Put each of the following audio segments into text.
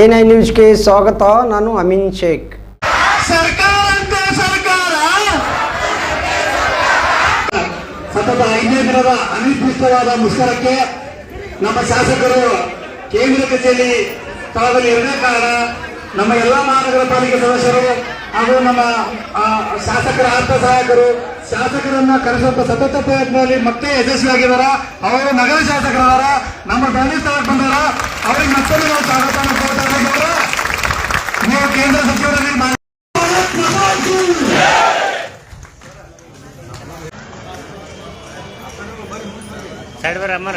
N I ನ್ಯೂಸ್ಗೆ ಸ್ವಾಗತ, ನಾನು ಅಮೀನ್ ಶೇಖ್. ಸತತ ಐದನೇ ದಿನದ ಅನಿರ್ದಿಷ್ಟವಾದ ಮುಷ್ಕರಕ್ಕೆ ನಮ್ಮ ಶಾಸಕರು ಕೇಂದ್ರ ಕಚೇರಿ ಸ್ಥಳದಲ್ಲಿ ಇರದೇ ಕಾರಣ ನಮ್ಮ ಎಲ್ಲ ಮಹಾನಗರ ಪಾಲಿಕೆ ಸದಸ್ಯರು ಹಾಗೂ ನಮ್ಮ ಶಾಸಕರ ಆಪ್ತ ಸಹಾಯಕರು ಶಾಸಕರನ್ನ ಕರೆಸುವಂತ ಸತತ ಪ್ರಯತ್ನದಲ್ಲಿ ಮತ್ತೆ ಯಶಸ್ವಿಯಾಗಿದ್ದಾರ. ಅವರು ನಗರ ಶಾಸಕರವರ ನಮ್ಮ ಸ್ಥಳಕ್ಕೆ ಬಂದಾರ ಅವ್ರಿಗೆ ಮತ್ತೊಮ್ಮೆ ನಾವು ಸ್ವಾಗತ ನೀವು ಕೇಂದ್ರ ಸಚಿವರಲ್ಲಿ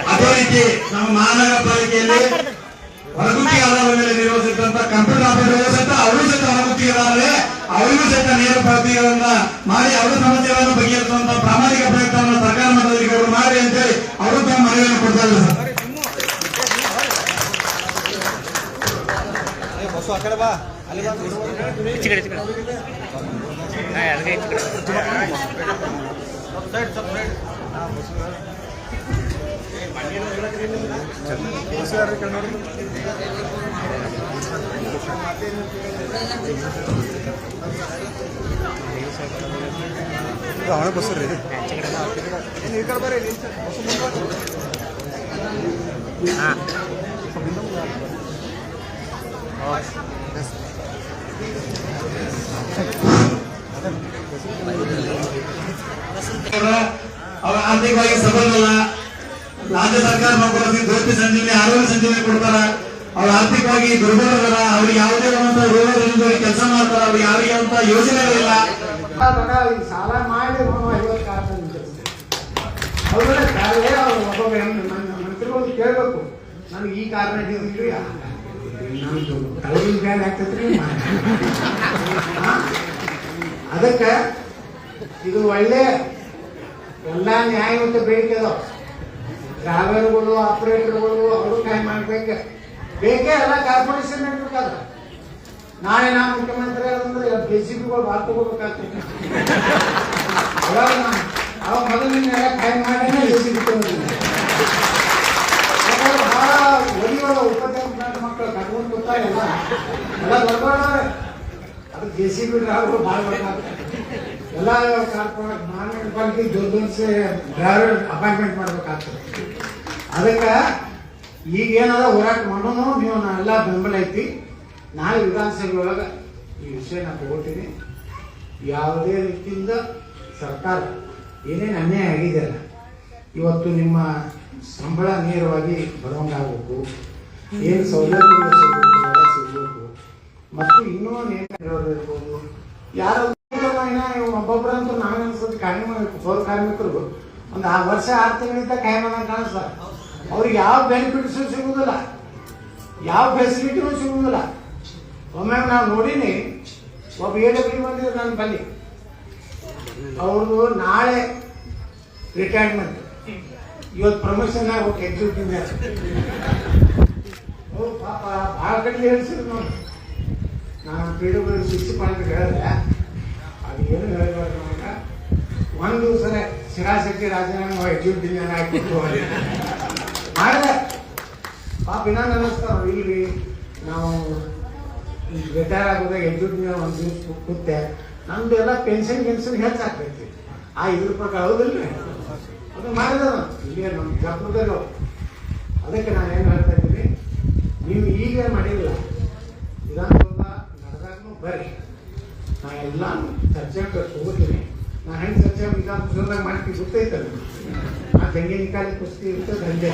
ಅದೇ ರೀತಿ ನಮ್ಮ ಮಹಾನಗರ ಪಾಲಿಕೆಯಲ್ಲಿ ನೇರ ಅವರು ಮಾಡಿ ಅವರ ಸಮಸ್ಯೆಗಳನ್ನು ಬಗೆಹರಿಸುವಂತ ಪ್ರಾಮಾಣಿಕ ಪ್ರಯತ್ನವನ್ನು ಸರ್ಕಾರ ಮಟ್ಟದಲ್ಲಿ ಅವರು ಮಾಡಿ ಅಂತೇಳಿ ಅವರು ತಮ್ಮ ಮನವಿಯನ್ನು ಕೊಡ್ತಾ ಇದ್ದಾರೆ sir. ಈಚೆ ಕಡೆ ಈಚೆ ಕಡೆ ಹಾ ಅದಕ್ಕೆ ಈಚೆ ಕಡೆ ಅವನ ಬಸ್ಸು ರೀ ಹಾ ಅವರ ಆರ್ಥಿಕವಾಗಿ ಸಬಲಲ್ಲ ರಾಜ್ಯ ಸರ್ಕಾರ ನೌಕರರಿಗೆ ಜ್ಯೋತಿ ಸಂಜೀವಿ ಆರೋಗ್ಯ ಸಂಜೀವಿ ಕೊಡ್ತಾರ. ಅವ್ರು ಆರ್ಥಿಕವಾಗಿ ದುರ್ಬಲರ ಅವ್ರಿಗೆ ಯಾವುದೇ ಒಂದು ರೋಗ ಕೆಲಸ ಮಾಡ್ತಾರ ಅವ್ರಿಗೆ ಯಾರಿಗೆ ಅಂತ ಯೋಜನೆಗಳಿಲ್ಲ ಸಾಲ ಮಾಡಿ ಅವ್ರ ಅವ್ರು ಮಂತ್ರಿಗಳು ಕೇಳ್ಬೇಕು. ನನಗೆ ಈ ಕಾರಣ ಹೇಳಿದ್ರಿ ಕಳವಿನ ಬ್ಯಾಗ್ ಆಗ್ತೈತ್ರಿ ಅದಕ್ಕೆ ಇದು ಒಳ್ಳೆ ಎಲ್ಲ ನ್ಯಾಯವಂತ ಬೇಡಿಕೆ ಅದಾವ. ಡ್ರೈವರ್ಗಳು, ಆಪರೇಟರ್ಗಳು, ಅವರು ಕಾಯಿ ಮಾಡ್ಬೇಕು. ಬೇಕೇ ಎಲ್ಲ ಕಾರ್ಪೊರೇಷನ್ ನಡ್ಬೇಕಾದ ನಾಳೆ ನಾ ಮುಖ್ಯಮಂತ್ರಿ ಅಂದ್ರೆ ಕೆ ಬಿಗಳು ಭಾಳ ತಗೋಬೇಕಾಗ್ತದೆ ಅವಾಗ ಮೊದಲಿನ ಮಾಡಿನೇ ಕೆ ಸಿ ಬಿ ಯಾಕಂದ್ರೆ ಭಾಳ ಒಲಿಗಳ ಉಪನ್ಯಾಸ ಮಕ್ಕಳು ಕಟ್ಕೊಂಡು ಕೂತಾ ಇಲ್ಲ. ಎಲ್ಲ ದೊಡ್ಡವ್ರವ್ರೆ. ಅದು ಸಿ ಬಿ ಡ್ರೈವರ್ಗಳು ಭಾಳ ಎಲ್ಲ ಕಾರ್ಪೊರೇಟ್ ಮಹಾನಗರ ಪಾಲಿಕೆ ದೊಡ್ಡ ದೊಡ್ಡ ಡ್ರೈವರ್ ಅಪಾಯಿಂಟ್ಮೆಂಟ್ ಮಾಡ್ಬೇಕಾಗ್ತದೆ. ಅದಕ್ಕೆ ಈಗ ಏನದ ಹೋರಾಟ ಮಾಡೋನು, ನೀವು ನಾನೆಲ್ಲ ಬೆಂಬಲ ಐತಿ. ನಾಳೆ ವಿಧಾನಸಭೆಯೊಳಗ ಈ ವಿಷಯ ನಾನು ತಗೊಳ್ತೀನಿ. ಯಾವುದೇ ರೀತಿಯಿಂದ ಸರ್ಕಾರ ಏನೇನು ಅನ್ಯಾಯ ಆಗಿದೆಯಲ್ಲ, ಇವತ್ತು ನಿಮ್ಮ ಸಂಬಳ ನೇರವಾಗಿ ಬರೋಂಗಾಗಬೇಕು ಏನು ಸೌಲಭ್ಯಗಳು ಸಿಗಬೇಕು ಸಿಗಬೇಕು. ಮತ್ತು ಇನ್ನೂ ಇರಬಹುದು ಯಾರು ಒಬ್ಬೊಬ್ಬರಂತೂ ನಾನು ಅನ್ಸೋದು ಕಾಯಂ ಪೌರ ಕಾರ್ಮಿಕರು. ಒಂದು ಆ ವರ್ಷ, ಆರು ತಿಂಗಳಿಂದ ಕಾಯಂ ಕಾಣಿಸ್ತ ಅವ್ರಿಗೆ ಯಾವ ಬೆನಿಫಿಟ್ಸು ಸಿಗುವುದಿಲ್ಲ ಯಾವ ಫೆಸಿಲಿಟಿನೂ ಸಿಗುವುದಿಲ್ಲ ಒಮ್ಮೆ ನಾವು ನೋಡೀನಿ, ಒಬ್ಬ ಎ ಡಬ್ಲ್ಯೂ ಬಂದಿದ್ರು ನನ್ನ ಬಲ್ಲಿ. ಅವ್ರದ್ದು ನಾಳೆ ರಿಟೈರ್ಮೆಂಟ್ ಇವತ್ತು ಪ್ರಮೋಷನ್ ಆಗ್ಬೇಕು ಎಕ್ಸಿಕ್ಯೂಟಿವ್ ಪಾಪ, ಭಾಳ ಕಡೆ ಹೇಳ್ಸಿದ್ರು ನೋಡಿ. ನಾನು ಪಿ ಡಬ್ಲ್ಯೂ ಶಿಕ್ಷೆ ಪಾಲಿಕೆ ಹೇಳಿದ್ರೆ ಅದು ಏನು ಹೇಳಬಾರ್ದು ನಮಗೆ? ಒಂದು ಸಲ ಶಿರಾಶಕ್ತಿ ರಾಜೀನಾಮೆ ಎಕ್ಸಿಕ್ಯೂಟಿವ್ ಹಾಕಿತ್ತು ಮಾಡಿದೆ ಪಾಪ ಇನ್ನೊಂದು ಅನ್ನಿಸ್ತಾರ ಇಲ್ರಿ ನಾವು ರಿಟೈರ್ ಆಗೋದಾಗ ಎಕ್ಸಿಕ್ಯೂಟಿವ್ ಒಂದು ದಿವಸ ಕೂತೆ, ನಮ್ದು ಎಲ್ಲ ಪೆನ್ಷನ್ ಗಿನ್ಷನ್ ಹೆಚ್ಚಾಗ್ತೈತಿ ಆ ಇದ್ರ ಪ್ರಕಾರ ಹೌದಿಲ್ಲ ಅದು ಮಾಡಿದ ಇಲ್ಲಿ ನಮ್ಮ ಜಪ್ಪದಲ್ಲಿ ಅದಕ್ಕೆ ನಾನು ಏನು ಹೇಳ್ತಾ ಇದ್ದೀನಿ, ನೀವು ಈಗ ಮಾಡಿಲ್ಲ. ವಿಧಾನಸೌಧ ನಡೆದಾಗೂ ಬರ್ರಿ. ನಾ ಎಲ್ಲ ಚರ್ಚೆ ತಗೋತೀನಿ ನಾ ಹೆಂಗೆ ವಿಧಾನ ಮಾಡ್ತೀವಿ ಗೊತ್ತೈತಲ್ಲ ಆ ತೆಂಗಿನಕಾಯಿ ಕುಸ್ತಿ ಇರುತ್ತೆ ದಂಧೆ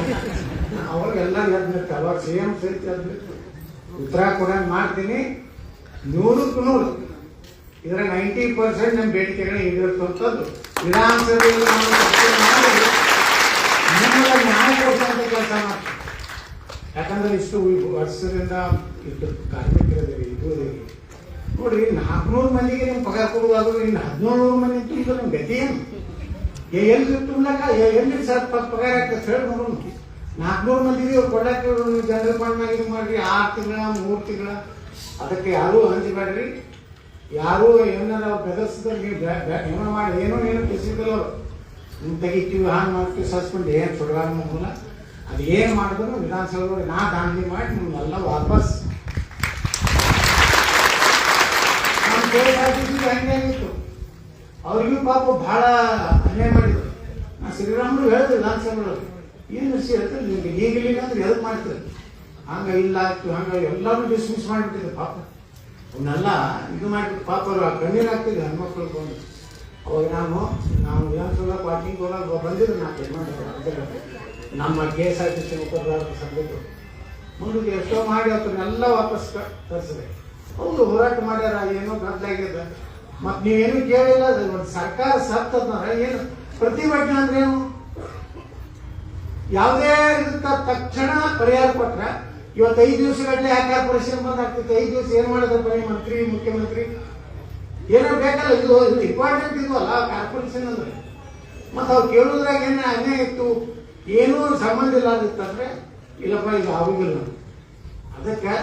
ಅವಾಗೆಲ್ಲ ಎದ್ಬೇಕು ಅವಾಗ ಸಿ ಎಂ ಸಹಿತ ಎದ್ಬೇಕು ಉತ್ತರ ಕೊಡೋದು ಮಾಡ್ತೀನಿ. ನೂರಕ್ಕೆ ನೂರು. ಇದರ ನೈಂಟಿ ಪರ್ಸೆಂಟ್ ನಮ್ಮ ಬೇಡಿಕೆಗಳೇ ಈಡೇರಿಸುವಂಥದ್ದು ವಿಧಾನಸಭೆಯಲ್ಲಿ ನಾವು ಮಾಡಿ ನ್ಯಾಯ ಕೆಲಸ ಮಾಡ್ತೀವಿ. ಯಾಕಂದ್ರೆ ಇಷ್ಟು ವರ್ಷದಿಂದ ಇಷ್ಟು ಕಾರ್ಮಿಕರಿದ್ದೀರಿ ಇದು ನೋಡ್ರಿ ನಾಲ್ಕುನೂರು ಮಂದಿಗೆ ನಿಮ್ಗೆ ಪಗಾರ ಕೊಡುವಾಗ ಇನ್ನು ಹದಿನೇಳು ಮಂದಿ ತುಂಬಿದ್ರೆ ನಿಮ್ಮ ಗತಿ ಏನು? ಎಲ್ಲಿ ತುಂಬಲಕ್ಕ ಎಲ್ಲಿ ಸರ್ ಪಗಾರ ಆಗ್ತದೆ ಹೇಳಿ ನೋಡೋಣ ನಾಲ್ಕುನೂರು ಮಂದಿಗೆ ಕೊಡಕ್ಕೆ ಜನರಲ್ ಫಂಡ್ನಾಗ ಇದು ಮಾಡ್ರಿ, ಆರು ತಿಂಗಳ, ಮೂರು ತಿಂಗಳ. ಅದಕ್ಕೆ ಯಾರೂ ಹಂಚಬೇಡ್ರಿ ಯಾರೂ ಏನಾರ ಬೆದರ್ಸಿದ್ರೆ ಏನೋ ಮಾಡಿ, ಏನೋ ಏನೋ ಕೆಸಿದ್ರು ಅವರು. ನೀವು ತೆಗಿತೀವಿ ಹಾನ್ ಮಾಡ್ತೀವಿ ಸಸ್ಪೆಂಡ್ ಏನು ಸುಡಗಾರ ಮೂಲ. ಅದು ಏನು ಮಾಡಿದ್ರು ವಿಧಾನಸಭೆ ನಾ ದಾಂಧಿ ಮಾಡಿ ನಿಮ್ಮೆಲ್ಲ ವಾಪಸ್ ಕೆ ರಾಜ್ಯದಿಂದ ಹಂಗೆ ಆಗಿತ್ತು ಅವ್ರಿಗೂ ಪಾಪ ಬಹಳ ಅನ್ಯಾಯ ಮಾಡಿದ್ರು. ನಾ ಶ್ರೀರಾಮರು ಹೇಳಿದ್ರು ವಿಧಾನಸಭೆಯೊಳಗೆ ಏನು ವಿಷಯ ಹೇಳ್ತಾರೆ? ನಿಮ್ಗೆ ಈಗಲಿಲ್ಲ ಅಂದ್ರೆ ಎದಕ್ಕೆ ಮಾಡ್ತಾರೆ? ಹಂಗ ಇಲ್ಲ, ಆಯ್ತು, ಹಂಗ. ಎಲ್ಲರೂ ಡಿಸ್ಮಿಸ್ ಮಾಡಿಬಿಟ್ಟಿದ್ರು ಪಾಪ. ಅವನ್ನೆಲ್ಲ ಇದು ಮಾಡಿ ಪಾಪ ಅವ್ರು ಕಣ್ಣೀರು ಆಗ್ತಿದೆ ಹೆಣ್ಮಕ್ಳು ಬಂದು. ಅವಾಗ ನಾನು ನಾವು ವಿಧಾನಸಭೆ ವಾಕಿಂಗ್ ಹೋದಾಗ ಬಂದಿದ್ರು ನಾ ಕರ್ನಾಟಕ ನಮ್ಮ K S R T C ಉಪದಾರರ ಸಂಘದ್ದು ಮುಂದಕ್ಕೆ ಎಷ್ಟೋ ಮಾಡಿ ಅವ್ರನ್ನೆಲ್ಲ ವಾಪಸ್ ತರಿಸಿದೆ ಹೌದು ಹೋರಾಟ ಮಾಡ್ಯಾರ, ಏನೋ ಗದ್ದಲಾಗ್ಯದ ಮತ್ ನೀವೇನು ಕೇಳಿಲ್ಲ ಒಂದು ಸರ್ಕಾರ ಸತ್ತಂದ್ರೆ ಏನು, ಪ್ರತಿಭಟನೆ ಅಂದ್ರೆ ಏನು? ಯಾವುದೇ ಇದಕ್ಕ ತಕ್ಷಣ ಪರಿಹಾರ ಕೊಟ್ರೆ, ಇವತ್ತು ಐದು ದಿವಸಗಟ್ಟಲೆ ಯಾಕೆ ಪರಿಶ್ರಮ ಬಂದಾಗ್ತೈತೆ ಐದು ದಿವಸ ಏನ್ ಮಾಡಿದ್ರೆ ಬರೀ ಮಂತ್ರಿ, ಮುಖ್ಯಮಂತ್ರಿ? ಏನೋ ಬೇಕಲ್ಲ, ಇದು ಇಂಪಾರ್ಟೆಂಟ್ ಇದು ಅಲ್ಲ ಕಾರ್ಪೊರೇಷನ್ ಅಂದ್ರೆ. ಮತ್ತೆ ಅವ್ರು ಕೇಳೋದ್ರಾಗ ಏನೇ ಅನ್ಯಾಯ ಇತ್ತು? ಏನೂ ಸಂಬಂಧ ಇಲ್ಲದಿತ್ತಂದ್ರೆ ಇಲ್ಲಪ್ಪ, ಇದು ಆಗುದಿಲ್ಲ. ಅದಕ್ಕೆ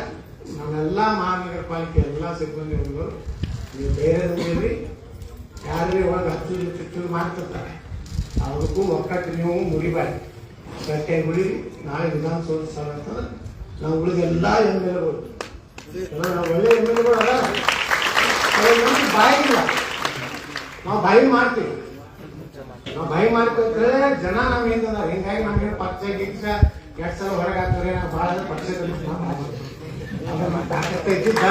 ನಾವೆಲ್ಲ ಮಹಾನಗರ ಪಾಲಿಕೆ ಎಲ್ಲ ಸಿಬ್ಬಂದಿಗಳು ನೀವು ಬೇರೆ ಯಾರೇ ಒಳಗೆ ಹತ್ತು ಚುಚ್ಚು ಮಾಡ್ತಿರ್ತಾರೆ. ಅವ್ರಿಗೂ ಒಕ್ಕಟ್ಟು ನೀವು ಮುರಿಬಾರ್ದು ಗಟ್ಟಿಯಾಗಿ ಉಳಿರಿ ನಾಳೆ ವಿಧಾನಸೌಧ ಸಾಲ ಅಂತಂದ್ರೆ ನಾವು ಉಳಿದೆಲ್ಲ ಎಂ ಎಲ್ ಎಗಳು ನಾವು ಒಳ್ಳೆ ಎಂ ಎಲ್ ಎಗಳು ಅಲ್ಲ ಕೆಲವು ಬಾಯಿ ಇಲ್ಲ. ನಾವು ಬಾಯಿ ಮಾಡ್ತೀವಿ. ನಾವು ಬಾಯಿ ಮಾಡ್ಕೊಂಡ್ರೆ ಜನ ನಮ್ಗೆ ಹಿಂಗಾಗಿ ನಮ್ಗೆ ಪಕ್ಷ, ಗಿಕ್ಷ, ಎರಡು ಸಲ ಹೊರಗೆ ಹಾಕ್ತಾರೆ. ನಾವು ಭಾಳ ಪಕ್ಷದಲ್ಲಿ ತಾಕತ್ತ ಇದ್ದಿದ್ದ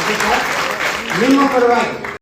ಅದಕ್ಕೆ ನಿಮ್ಮ ಪರವಾಗಿ